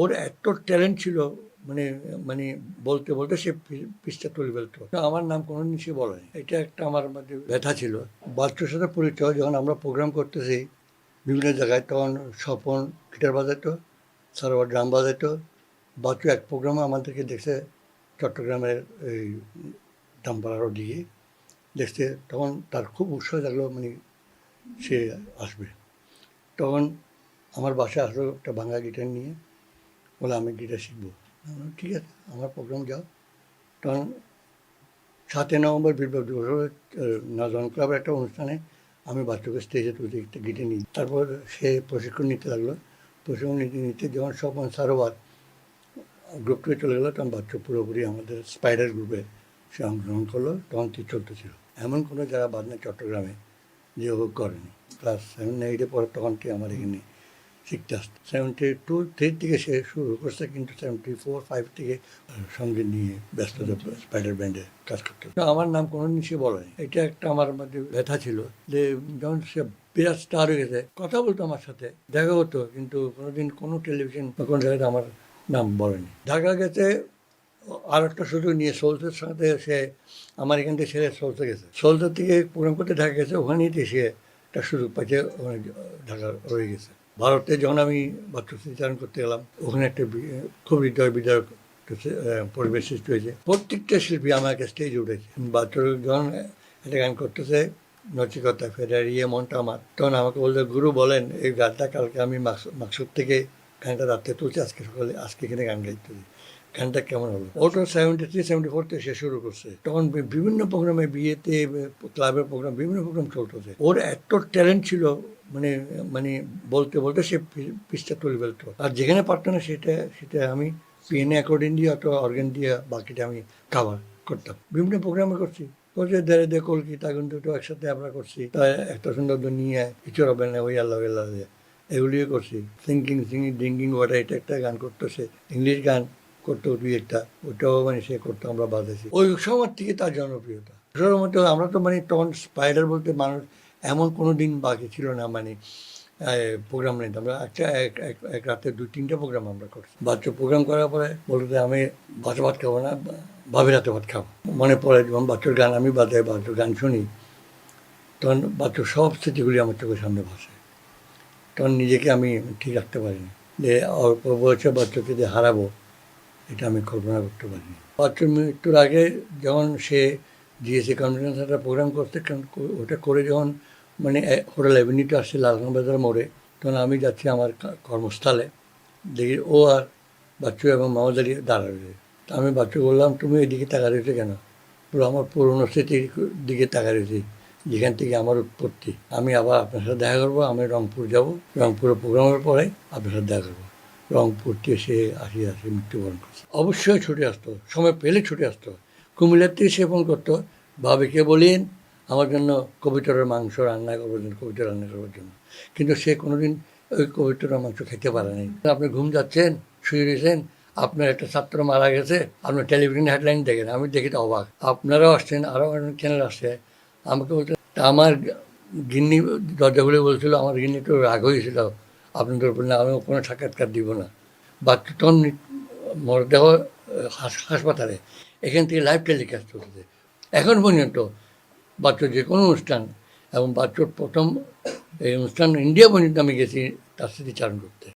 ওর এত ট্যালেন্ট ছিল মানে মানে বলতে বলতে সে পিসটা তুলে ফেলতো। আমার নাম কোনোদিন সে বলেনি। এটা একটা আমার মধ্যে ব্যথা ছিল। বাচ্চার সাথে পরিচয় যখন আমরা প্রোগ্রাম করতেছি, বিভিন্ন জায়গায় তখন স্বপন গিটার বাজাতো, সারোয়ার ড্রাম বাজাতো বাচ্চু এক প্রোগ্রামে আমাদেরকে দেখছে চট্টগ্রামের এই দামপাড়ার ওদিকে, দেখছে তখন তার খুব উৎসাহ লাগল মানে সে আসবে। তখন আমার বাসায় আসলো একটা ভাঙা গিটার নিয়ে। বলে আমি গিটার শিখব। ঠিক আছে, আমার প্রোগ্রাম যাও। তখন সাতই নভেম্বর বিপ্লব দিবস নজন ক্লাবের একটা অনুষ্ঠানে আমি বাচ্চাকে স্টেজে তুলতে একটা গিটার নিই। তারপর সে প্রশিক্ষণ নিতে লাগল। প্রশিক্ষণ নিতে নিতে যখন স্বপন সারোবার গ্রুপ থেকে চলে গেলো, তখন বাচ্চা পুরোপুরি আমাদের স্পাইডার গ্রুপে সে অংশগ্রহণ করল। তখন তীর চলতেছিল এমন কোনো যারা বাদনা চট্টগ্রামে যে ও করেনি ক্লাস সেভেন এইটে পরে তখন থেকে আমার এখানে শিখতে আসতো সেভেন্টি টু থ্রি থেকে সে শুরু করছে কিন্তু সেভেন্টি ফোর ফাইভ থেকে সঙ্গে নিয়ে ব্যস্ত স্পাইডার ব্যান্ডে কাজ করতে আমার নাম কোনো দিন সে বলেনি। এটা একটা আমার মধ্যে ব্যথা ছিল যে যখন সে বিরাট স্টার হয়ে গেছে কথা বলতো আমার সাথে দেখা হতো কিন্তু কোনোদিন কোনো টেলিভিশন বা কোনো জায়গায় আমার নাম বলেনি। ঢাকা গেছে আর একটা সুযোগ নিয়ে সোলসের সাথে সে আমার এখান থেকে ছেড়ে সোলসে গেছে। সোলসের থেকে প্রোগ্রাম করতে ঢাকা গেছে ওখানেই সে একটা সুযোগ ওখানে ঢাকা রয়ে গেছে। ভারতে যখন আমি বাচ্চা স্মৃতিচারণ করতে গেলাম, ওখানে একটা খুব হৃদয় বিদায়ক পরিবেশ সৃষ্টি হয়েছে। প্রত্যেকটা শিল্পী আমাকে স্টেজ উঠেছে। বাচ্চা যখন একটা গান করতেছে, নচিকতা, ফেরার ইয়ে মনটা আমার, তখন আমাকে বলতে, গুরু বলেন, এই গানটা কালকে আমি মাকসুদ থেকে গানটা রাত্রে তুলছি, আজকে সকালে, আজকে এখানে গান গাইতে। গানটা কেমন হলো ওটা সেভেন্টি থ্রি সেভেন্টি ফোর থেকে সে শুরু করছে। তখন বিভিন্ন প্রোগ্রামে বিয়েতে, ক্লাবের প্রোগ্রাম, বিভিন্ন প্রোগ্রাম চলতেছে। ওর এত ট্যালেন্ট ছিল মানে মানে বলতে বলতে সে পিসটা তুলে ফেলতো। আর যেখানে পারতো না, সেটা সেটা আমি পিএনএ অ্যাকর্ডিং দিয়ে অথবা অর্গান দিয়ে বাকিটা আমি কাভার করতাম। বিভিন্ন প্রোগ্রামে করছি। করছে দেড়ে দে কলকি, তাগুন দুটো একসাথে আমরা করছি। তাই একটা সুন্দর নিয়ে কিছু হবে না, ওই আল্লাহ আল্লাহ। এগুলিও করছি। সিঙ্কিং, সিঙ্গিং ড্রিঙ্কিং ওয়াটার এটা একটা গান করতেছে। ইংলিশ গান করতো দুই একটা, ওটাও মানে সে করতো, আমরা বাজাইছি। ওই সময় থেকে তার জনপ্রিয়তা। মধ্যে আমরা তো মানে তখন স্পাইডার বলতে মানুষ এমন কোনো দিন বাকি ছিল না মানে প্রোগ্রাম নেই। আমরা একটা, এক এক এক রাতে দুই, তিনটা প্রোগ্রাম আমরা করছি। বাচ্চা প্রোগ্রাম করার পরে বলতে আমি বাচ্চা ভাত খাব না ভাবি রাতে ভাত খাব। মনে পড়ে যখন বাচ্চার গান, আমি বাজাই, বাচ্চার গান শুনি, তখন বাচ্চার সব স্মৃতিগুলি আমার চোখের সামনে ভাসে। তখন নিজেকে আমি ঠিক রাখতে পারিনি। যে অল্প বয়সে বাচ্চাকে যে হারাবো, এটা আমি কল্পনা করতে পারিনি। বাচ্চার মৃত্যুর আগে যখন সে জিএসসি কনফারেন্স একটা প্রোগ্রাম করতে ওটা করে যখন মানে হোটেল অ্যাভিনিউতে আসছে লালখান বাজার মোড়ে, তখন আমি যাচ্ছি আমার কর্মস্থলে। দেখি ও আর বাচ্চু এবং মামা দাঁড়িয়ে দাঁড়া রয়েছে। তা আমি বাচ্চু বললাম, তুমি এদিকে তাকা রয়েছে কেন? পুরো আমার পুরনো স্মৃতির দিকে তাকা রয়েছি। যেখান থেকে আমার উৎপত্তি। আমি আবার আপনার সাথে দেখা করব, আমি রংপুর যাব। রংপুরে প্রোগ্রামের পরে আপনার সাথে দেখা করব। রংপুর থেকে সে আসি আসে মৃত্যুবরণ করছে। অবশ্যই ছুটে আসতো সময় পেলে ছুটে আসতো কুমিল্লার থেকে সে ফোন করতো ভাবিকে বলিন আমার জন্য কবিতরের মাংস রান্না করবার জন্য, কবিতা রান্না করবার জন্য। কিন্তু সে কোনোদিন ওই কবিতরের মাংস খেতে পারে নাই। আপনি ঘুম যাচ্ছেন, শুয়ে রয়েছেন, আপনার একটা ছাত্র মারা গেছে আপনার টেলিভিশন হেডলাইন দেখেন, আমি দেখি তো অবাক। আপনারাও আসছেন আরও অনেক চ্যানেল আসছে। আমাকে বলতে আমার গিন্নি দরজা খুলে বলছিল, আমার গিন্নি তো রাগ হয়েছিল, আপনাদের উপর না, আমি কোনো সাক্ষাৎকার দিব না। বাচ্চা তখন মরদেহ হাস- হাসপাতালে, এখান থেকে লাইভ টেলিকাস্ট চলছে এখন পর্যন্ত বাচ্চার যে কোনো অনুষ্ঠান, এবং বাচ্চার প্রথম এই অনুষ্ঠান ইন্ডিয়া পর্যন্ত আমি গেছি তার স্মৃতিচারণ করতে।